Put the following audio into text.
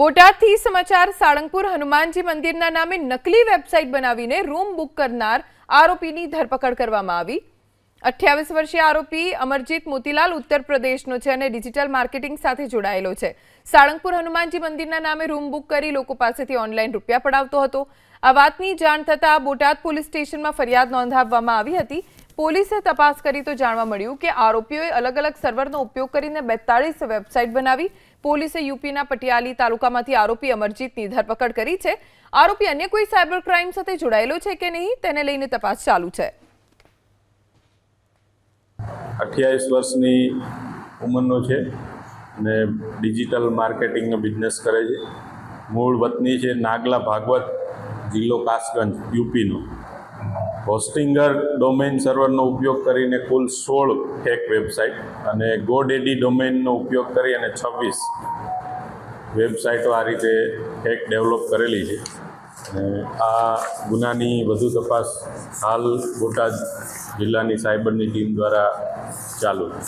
બોટાદથી સમાચાર, સાળંગપુર હનુમાનજી મંદિરના નામે નકલી વેબસાઇટ બનાવીને રૂમ બુક કરનાર આરોપીની ધરપકડ કરવામાં આવી. અઠ્યાવીસ વર્ષીય આરોપી અમરજીત મોતીલાલ ઉત્તર પ્રદેશનો છે અને ડિજિટલ માર્કેટિંગ સાથે જોડાયેલો છે. સાળંગપુર હનુમાનજી મંદિરના નામે રૂમ બુક કરી લોકો પાસેથી ઓનલાઈન રૂપિયા પડાવતો હતો. આ વાતની જાણ થતાં બોટાદ પોલીસ સ્ટેશનમાં ફરિયાદ નોંધાવવામાં આવી હતી. પોલીસે તપાસ કરી તો જાણવા મળ્યું કે આરોપીઓએ અલગ અલગ સર્વરનો ઉપયોગ કરીને બેતાળીસ વેબસાઇટ બનાવી પોલીસે યુપીના પટિયાલી તાલુકામાંથી આરોપી અમરજીતની ધરપકડ કરી છે. આરોપી અન્ય કોઈ સાયબર ક્રાઇમ સાથે જોડાયેલો છે કે નહીં, તેને લઈને તપાસ ચાલુ છે. અઠ્યાવીસ વર્ષની ઉંમરનો છે અને ડિજિટલ માર્કેટિંગનો બિઝનેસ કરે છે. મૂળ વતની છે નાગલા ભાગવત જિલ્લો કાસગંજ, યુપીનો. હોસ્ટિંગર ડોમેન સર્વરનો ઉપયોગ કરીને કુલ સોળ ફેક વેબસાઇટ અને ગોડેડી ડોમેનનો ઉપયોગ કરી અને છવ્વીસ વેબસાઇટો આ રીતે ફેક ડેવલપ કરેલી છે. અને આ ગુનાની વધુ તપાસ હાલ બોટાદ જિલ્લાની સાયબરની ટીમ દ્વારા ચાલુ છે.